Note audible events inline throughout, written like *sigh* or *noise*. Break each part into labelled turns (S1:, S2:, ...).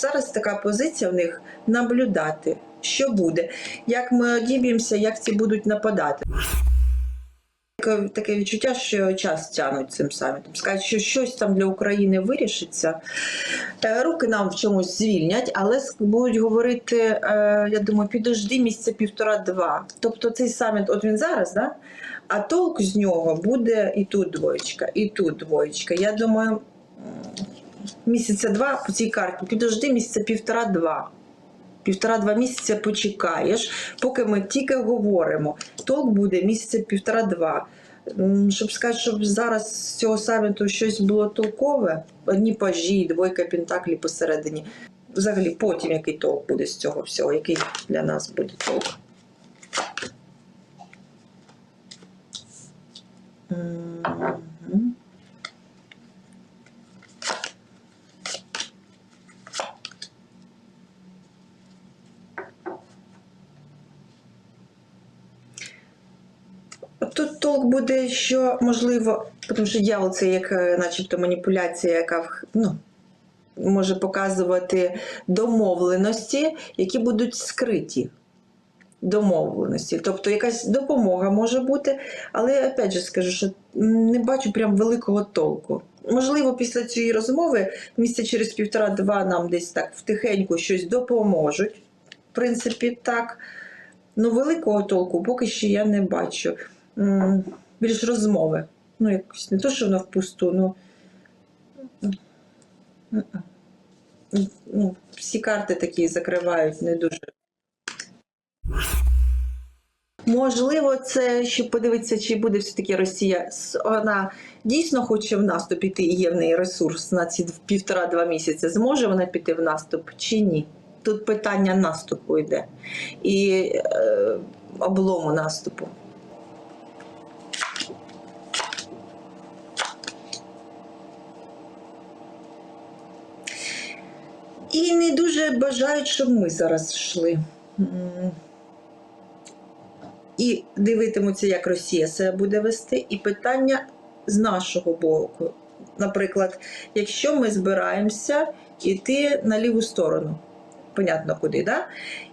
S1: зараз така позиція в них наблюдати, що буде, як ми одіб'ємося, як ці будуть нападати. Таке, таке відчуття, що час тянуть цим самітом. Скажуть, що щось там для України вирішиться. Е, Руки нам в чомусь звільнять, але будуть говорити, е, я думаю, підожди місяця півтора-два. Тобто цей саміт, от він зараз, да? а толк з нього буде і тут двоєчка, і тут двоєчка. Я думаю, місяця два по цій карті, підожди місяця півтора-два. Півтора-два місяця почекаєш, поки ми тільки говоримо. Толк буде місяця півтора-два. Щоб сказати, щоб зараз з цього саміту щось було толкове, одні пажі, двойка пентаклі посередині. Взагалі, потім який толк буде з цього всього, який для нас буде толк. Мгм. Тут толк буде, що можливо, тому що дьявол це як е, начебто маніпуляція, яка ну, може показувати домовленості, які будуть скриті. Домовленості. Тобто якась допомога може бути, але опять же скажу, що не бачу прям великого толку. Можливо, після цієї розмови місяця через півтора-два нам десь так втихеньку щось допоможуть. В принципі, так. Ну, великого толку поки що я не бачу. Більш розмови. Ну, якось не то, що воно впусту, ну. ну всі карти такі закривають не дуже. Можливо, це щоб подивитися, чи буде все-таки Росія. Вона дійсно хоче в наступ іти, і є в неї ресурс на ці півтора-два місяці. Зможе вона піти в наступ чи ні? Тут питання наступу йде і е, облому наступу. І не дуже бажають, щоб ми зараз йшли. І дивитимуться, як Росія себе буде вести, і питання з нашого боку. Наприклад, якщо ми збираємося йти на ліву сторону, понятно куди, да?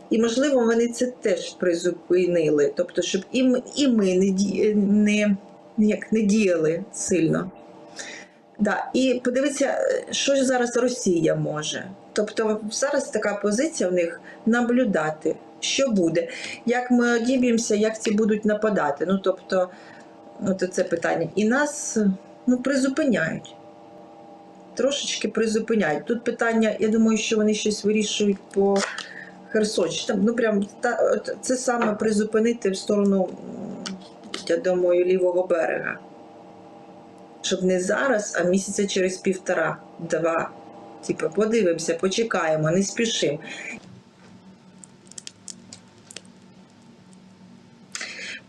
S1: І можливо, вони це теж призупинили, тобто, щоб і ми, і ми не, не, як, не діяли сильно. Да. І подивіться, що ж зараз Росія може. Тобто зараз така позиція в них наблюдати, що буде, як ми одіб'ємося, як ці будуть нападати. Ну тобто, от це питання. І нас ну, призупиняють. Трошечки призупиняють. Тут питання, я думаю, що вони щось вирішують по Херсонщині. Ну, прям та, це саме призупинити в сторону, я думаю, лівого берега. Щоб не зараз, а місяця через півтора-два. Типу, подивимося, почекаємо, не спішимо.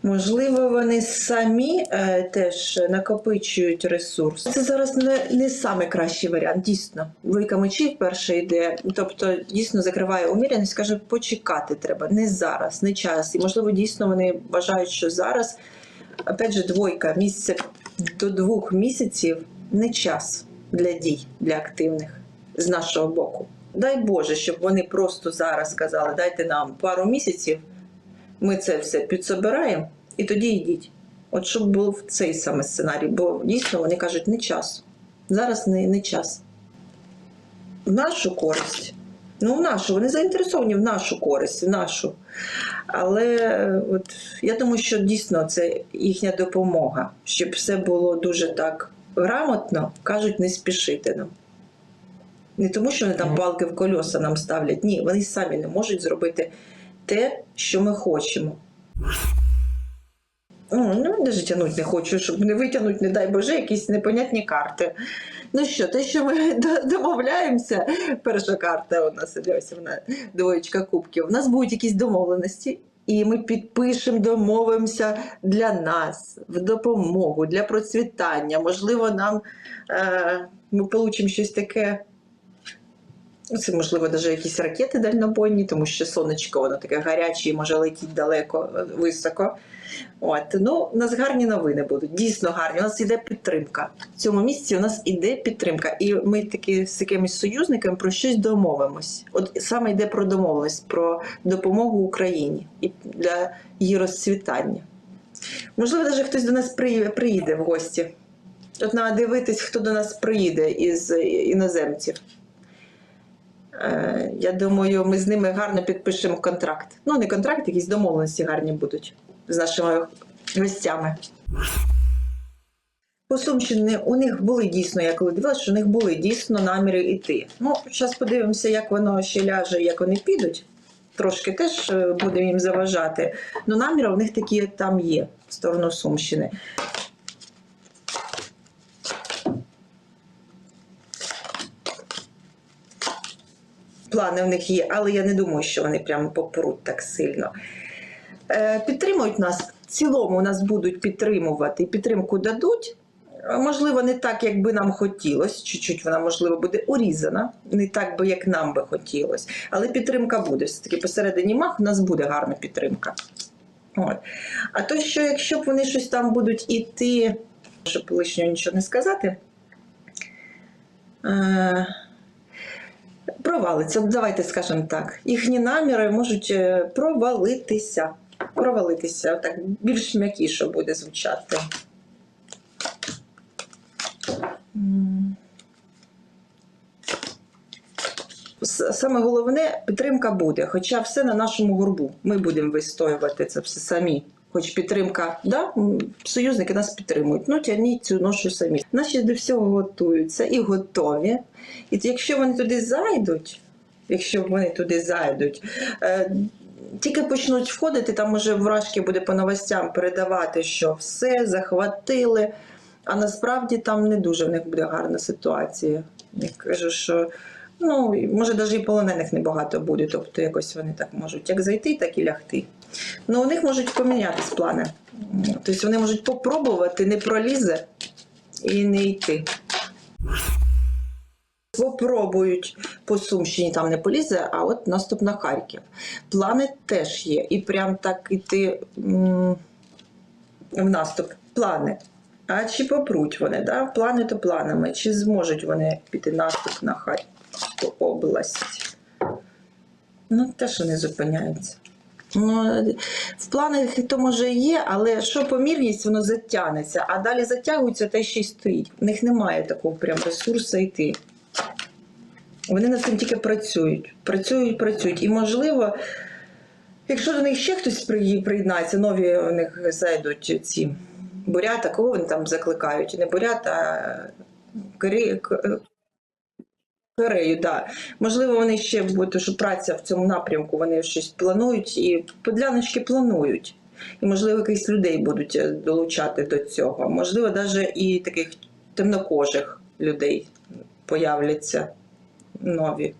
S1: Можливо, вони самі е, теж накопичують ресурс. Це зараз не, не кращий варіант, дійсно. Двойка мечів перша йде, тобто дійсно закриває уміряність, каже, почекати треба, не зараз, не час. І можливо, дійсно вони вважають, що зараз, опять же, двойка місяця до двох місяців не час для дій, для активних з нашого боку. Дай Боже, щоб вони просто зараз сказали, дайте нам пару місяців ми це все підсобираємо і тоді йдіть. От щоб був цей саме сценарій, бо дійсно вони кажуть, не час. Зараз не, не час. В нашу користь. Ну, в нашу, вони заінтересовані в нашу користь, в нашу. Але от, я думаю, що дійсно це їхня допомога, щоб все було дуже так грамотно, кажуть, не спішити нам. Не тому, що вони там палки в кольоса нам ставлять. Ні, вони самі не можуть зробити те, що ми хочемо. Ну, навіть тягнути не хочу, щоб не витягнути, не дай Боже, якісь непонятні карти. Ну що, те, що ми *laughs* домовляємося, перша карта у нас ось вона двоєчка кубків. У нас будуть якісь домовленості, і ми підпишемо, домовимося для нас, в допомогу, для процвітання. Можливо, нам е, ми получимо щось таке Це, можливо, навіть якісь ракети дальнобойні, тому що сонечко воно таке гаряче і може летіти далеко, е, високо. От. Ну, у нас гарні новини будуть, дійсно гарні. У нас іде підтримка. В цьому місці у нас іде підтримка. І ми таки з якимись союзниками про щось домовимось. От саме йде про домовленість, про допомогу Україні і для її розцвітання. Можливо, навіть хтось до нас приїде, в гості. От треба дивитись, хто до нас приїде із іноземців. Е, Я думаю, ми з ними гарно підпишемо контракт. Ну, не контракт, якісь домовленості гарні будуть з нашими гостями. По Сумщині у них були дійсно, я коли дивилася, що у них були дійсно наміри йти. Ну, зараз подивимося, як воно ще ляже, як вони підуть. Трошки теж е, будемо їм заважати. Ну, наміри у них такі там є в сторону Сумщини. Плани в них є, але я не думаю, що вони прямо попруть так сильно. Е, Підтримують нас. В цілому нас будуть підтримувати підтримку дадуть. Е, Можливо, не так, як би нам хотілося. Чуть-чуть вона, можливо, буде урізана, не так би, як нам би хотілося. Але підтримка буде. Все-таки посередині мах у нас буде гарна підтримка. От. А то, що якщо б вони щось там будуть іти, щоб лишнього нічого не сказати. Е- провалиться. Давайте скажемо так. Їхні наміри можуть е, провалитися. Провалитися. Так, більш м'якіше буде звучати. Саме головне підтримка буде, хоча все на нашому горбу. Ми будемо вистоювати це все самі. Хоч підтримка, да, союзники нас підтримують. Ну тягніть цю ношу самі. Наші до всього готуються і готові. І якщо вони туди зайдуть, якщо вони туди зайдуть, е, тільки почнуть входити, там уже вражки буде по новостям передавати, що все захватили. А насправді там не дуже в них буде гарна ситуація. Я кажу, що ну, може навіть і полонених небагато буде, тобто якось вони так можуть як зайти, так і лягти. Ну, у них можуть помінятись плани. Тобто вони можуть попробувати, не пролізе і не йти. Попробують по Сумщині там не полізе, а от наступ на Харків. Плани теж є. І прям так іти в наступ. Плани. А чи попруть вони? Да? Плани то планами. Чи зможуть вони піти наступ на Харківську область? Ну, теж вони зупиняються. Ну, в планах то може і є, але що помірність, воно затягнеться, а далі затягується те, що й стоїть. У них немає такого прям ресурсу йти. Вони над цим тільки працюють. Працюють, працюють. І можливо, якщо до них ще хтось приєднається, нові у них зайдуть ці бурята, кого вони там закликають? Не бурята, а Корею. Да. Можливо, вони ще будуть, що праця в цьому напрямку, вони щось планують і подляночки планують. І, можливо, якихось людей будуть е, долучати до цього. Можливо, навіть і таких темнокожих людей появляться нові.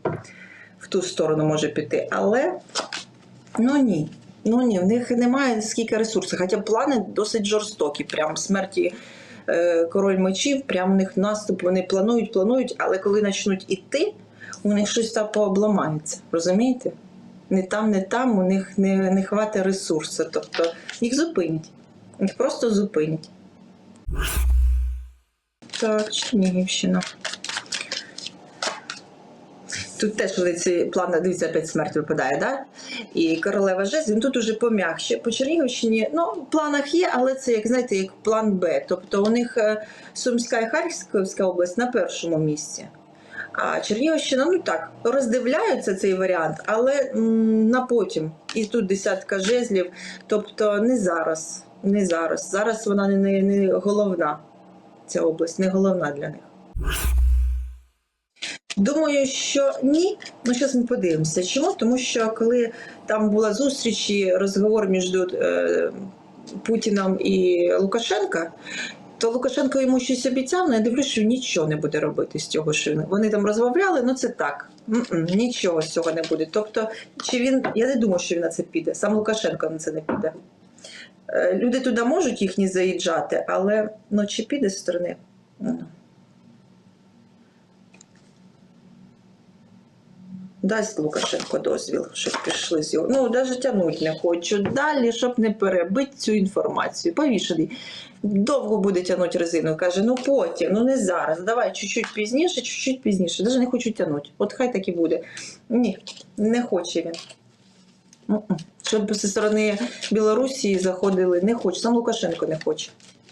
S1: В ту сторону може піти. Але ну ні. Ну ні, в них немає скільки ресурсів. Хоча плани досить жорстокі. Прям смерті король мечів, прям у них наступ, вони планують, планують, але коли почнуть іти, у них щось там пообламається. Розумієте? Не там, не там, у них не, не хватить ресурсу. Тобто їх зупинять. Їх просто зупинять. Так, Чернігівщина. Тут теж вони ці плани, дивіться, опять смерть випадає, да? І королева жезлів, ну тут уже пом'якше. По Чернігівщині, ну, в планах є, але це, як знаєте, як план Б. Тобто у них е, Сумська і Харківська область на першому місці. А Чернігівщина, ну так, роздивляються цей варіант, але м, на потім. І тут десятка жезлів, тобто не зараз. Не зараз. Зараз вона не, не, не головна. Ця область не головна для них. Думаю, що ні. Ну, зараз ми подивимося. Чому? Тому що коли там була зустріч і розговор між е, Путіном і Лукашенка, то Лукашенко йому щось обіцяв, але я дивлюся, що нічого не буде робити з цього, що він- вони там розмовляли, ну це так. Нічого з цього не буде. Тобто, чи він, я не думаю, що він на це піде. Сам Лукашенко на це не піде. Е, Люди туди можуть їхні заїжджати, але ну, чи піде з сторони? Дасть Лукашенко дозвіл, щоб пішли з його. Ну, навіть тягнуть не хочу. Далі, щоб не перебити цю інформацію. Повішений. Довго буде тягнути резину. Каже, ну потім, ну не зараз. Давай чуть-чуть пізніше, чуть-чуть пізніше. Навіть не хочу тягнути. От хай так і буде. Ні, не хоче він. Щоб зі сторони Білорусі заходили, не хоче. Сам Лукашенко не хоче.